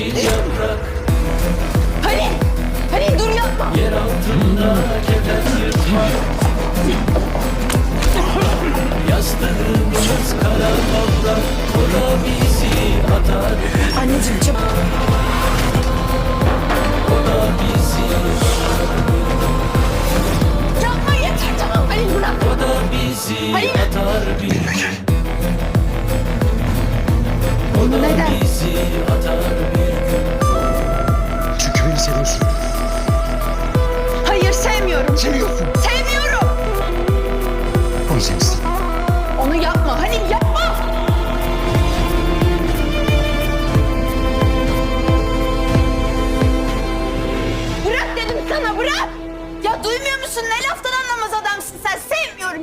yeşil yaprak Halil! Halil dur yapma! Yer altında keten yırtmak Yastığımız kara toprak O da bizi atar Anneciğim çabuk. O da bizi Yapma yeter tamam Halil bırak. O da bizi Hayır. atar bir gün O da Neden? bizi atar bir Hayır sevmiyorum. Seviyorsun. Sevmiyorum. O yüzden istedim. Onu yapma Halil yapma. Bırak dedim sana bırak. Ya duymuyor musun ne lafta